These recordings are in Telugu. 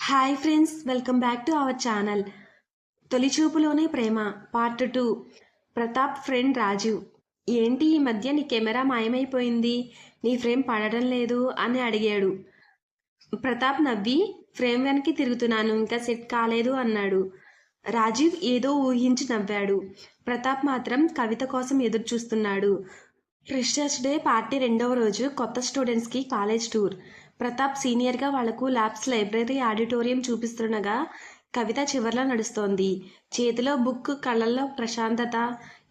Hi friends welcome back to our channel తొలిచూపులోనే Prema part two Pratap friend Raju ఏంటి ఈ మధ్య నీ కెమెరా మాయమైపోయింది? నీ ఫ్రేమ్ పడడం లేదు అని అడిగాడు. ప్రతాప్ నవ్వి ఫ్రేమ్ వెనక్కి తిరుగుతున్నాను ఇంకా సెట్ కాలేదు అన్నాడు. రాజీవ్ ఏదో ఊహించి నవ్వాడు. ప్రతాప్ మాత్రం కవిత కోసం ఎదురు చూస్తున్నాడు ఫ్రెషర్స్ డే పార్టీ రెండవ రోజు కొత్త స్టూడెంట్స్కి కాలేజ్ టూర్ ప్రతాప్ సీనియర్గా వాళ్ళకు ల్యాబ్స్ లైబ్రరీ ఆడిటోరియం చూపిస్తుండగా కవిత చివర్లో నడుస్తోంది. చేతిలో బుక్ కళ్ళల్లో ప్రశాంతత.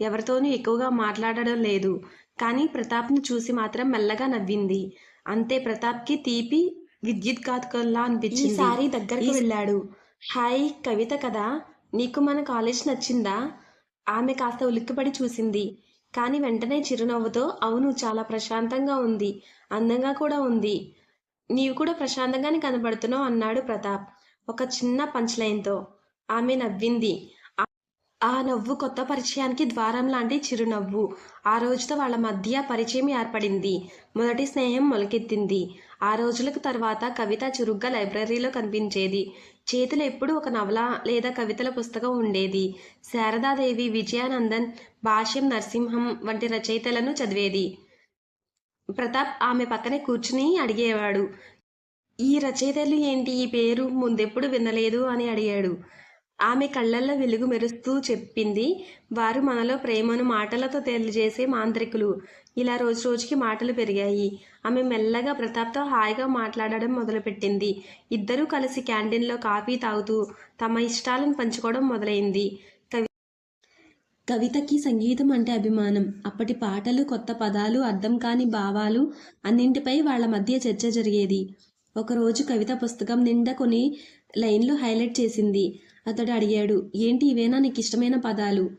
ఎవరితోనూ ఎక్కువగా మాట్లాడడం లేదు. కానీ ప్రతాప్ను చూసి మాత్రం మెల్లగా నవ్వింది. అంతే ప్రతాప్కి తీపి విద్యుత్ కాతుకల్లా అనిపించింది. ఈసారి దగ్గరికి వెళ్ళాడు. హాయ్ కవిత కదా నీకు మన కాలేజ్ నచ్చిందా? ఆమె కాస్త ఉలిక్కిపడి చూసింది. కానీ వెంటనే చిరునవ్వుతో అవును చాలా ప్రశాంతంగా ఉంది. అందంగా కూడా ఉంది. నీవు కూడా ప్రశాంతంగానే కనబడుతున్నావు అన్నాడు ప్రతాప్. ఒక చిన్న పంచ్ లైన్తో ఆమె నవ్వింది. ఆ- నవ్వు కొత్త పరిచయానికి ద్వారం లాంటి చిరునవ్వు. ఆ రోజుతో వాళ్ళ మధ్య పరిచయం ఏర్పడింది. మొదటి స్నేహం మొలకెత్తింది. ఆ రోజులకు తర్వాత కవిత చురుగ్గా లైబ్రరీలో కనిపించేది. చేతులు ఎప్పుడూ ఒక నవల లేదా కవితల పుస్తకం ఉండేది. శారదాదేవి విజయానందన్ భాష్యం నరసింహం వంటి రచయితలను చదివేది. ప్రతాప్ ఆమె పక్కనే కూర్చుని అడిగేవాడు ఈ రచయితలు ఏంటి? ఈ పేరు ముందెప్పుడు వినలేదు అని అడిగాడు. ఆమె కళ్ళల్లో వెలుగు మెరుస్తూ చెప్పింది వారు మనలో ప్రేమను మాటలతో తెలియజేసే మాంత్రికులు. ఇలా రోజు రోజుకి మాటలు పెరిగాయి. ఆమె మెల్లగా ప్రతాప్తో హాయిగా మాట్లాడడం మొదలుపెట్టింది. ఇద్దరూ కలిసి క్యాంటీన్లో కాఫీ తాగుతూ తమ ఇష్టాలను పంచుకోవడం మొదలైంది. కవితకి సంగీతం అంటే అభిమానం. అప్పటి పాటలు కొత్త పదాలు అర్థం కాని భావాలు అన్నింటిపై వాళ్ళ మధ్య చర్చ జరిగేది. ఒకరోజు కవిత పుస్తకం నిండా కొన్ని లైన్లు హైలైట్ చేసింది. అతడు అడిగాడు ఏంటి ఇవేనా నీకు ఇష్టమైన పదాలు?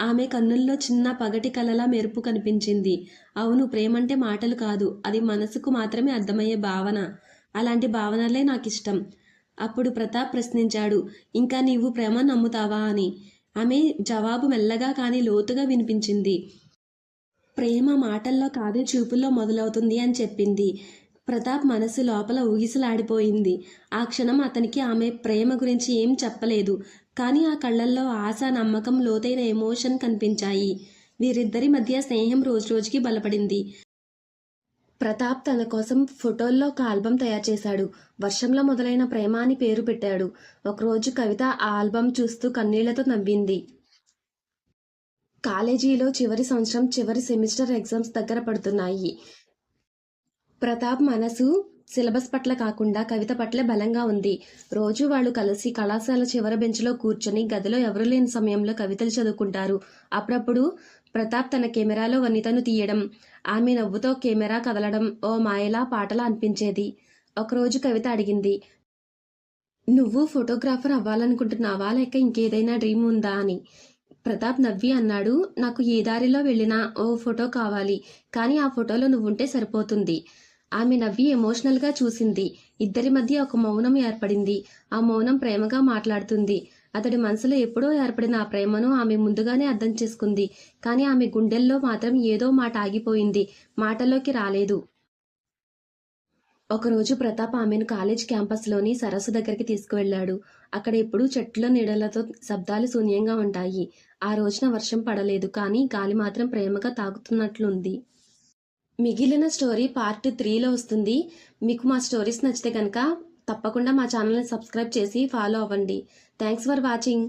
ఆమె కన్నుల్లో చిన్న పగటి కలలా మెరుపు కనిపించింది. అవును ప్రేమంటే మాటలు కాదు అది మనసుకు మాత్రమే అర్థమయ్యే భావన. అలాంటి భావనలే నాకు ఇష్టం అప్పుడు ప్రతాప్ ప్రశ్నించాడు ఇంకా నీవు ప్రేమ నమ్ముతావా? అని. ఆమె జవాబు మెల్లగా కానీ లోతుగా వినిపించింది. ప్రేమ మాటల్లో కాదు చూపుల్లో మొదలవుతుంది అని చెప్పింది. ప్రతాప్ మనసు లోపల ఊగిసలాడిపోయింది. ఆ క్షణం అతనికి ఆమె ప్రేమ గురించి ఏం చెప్పలేదు. కానీ ఆ కళ్ళల్లో ఆశ నమ్మకం లోతైన ఎమోషన్ కనిపించాయి. వీరిద్దరి మధ్య స్నేహం రోజు రోజుకి బలపడింది. ప్రతాప్ తన కోసం ఫోటోల్లో ఒక ఆల్బం తయారు చేశాడు. వర్షంలో మొదలైన ప్రేమ అని పేరు పెట్టాడు. ఒకరోజు కవిత ఆ ఆల్బం చూస్తూ కన్నీళ్ళతో నవ్వింది. కాలేజీలో చివరి సంవత్సరం చివరి సెమిస్టర్ ఎగ్జామ్స్ దగ్గర పడుతున్నాయి. ప్రతాప్ మనసు సిలబస్ పట్ల కాకుండా కవిత పట్ల బలంగా ఉంది. రోజు వాళ్ళు కలిసి కళాశాల చివరి బెంచ్లో కూర్చొని గదిలో ఎవరు లేని సమయంలో కవితలు చదువుకుంటారు. అప్పుడప్పుడు ప్రతాప్ తన కెమెరాలో వనితను తీయడం ఆమె నవ్వుతో కెమెరా కదలడం ఓ మాయలా పాటలా అనిపించేది. ఒకరోజు కవిత అడిగింది నువ్వు ఫోటోగ్రాఫర్ అవ్వాలనుకుంటున్నావా? లేక ఇంకేదైనా డ్రీమ్ ఉందా? అని. ప్రతాప్ నవ్వి అన్నాడు నాకు ఏ దారిలో వెళ్ళినా ఓ ఫోటో కావాలి. కానీ ఆ ఫోటోలో నువ్వుంటే సరిపోతుంది. ఆమె నవ్వి ఎమోషనల్గా చూసింది. ఇద్దరి మధ్య ఒక మౌనం ఏర్పడింది. ఆ మౌనం ప్రేమగా మాట్లాడుతుంది. అతడి మనసులో ఎప్పుడో ఏర్పడిన ఆ ప్రేమను ఆమె ముందుగానే అర్థం చేసుకుంది. కానీ ఆమె గుండెల్లో మాత్రం ఏదో మాట ఆగిపోయింది. మాటలోకి రాలేదు. ఒకరోజు ప్రతాప్ ఆమెను కాలేజ్ క్యాంపస్లోని సరస్సు దగ్గరికి తీసుకువెళ్ళాడు. అక్కడ ఎప్పుడూ చెట్ల నీడలతో శబ్దాలు శూన్యంగా ఉంటాయి. ఆ రోజున వర్షం పడలేదు. కానీ గాలి మాత్రం ప్రేమగా తాగుతున్నట్లుంది మిగిలిన స్టోరీ పార్ట్ త్రీలో వస్తుంది. మీకు మా స్టోరీస్ నచ్చితే కనుక తప్పకుండా మా ఛానల్ని సబ్స్క్రైబ్ చేసి ఫాలో అవ్వండి. Thanks for watching.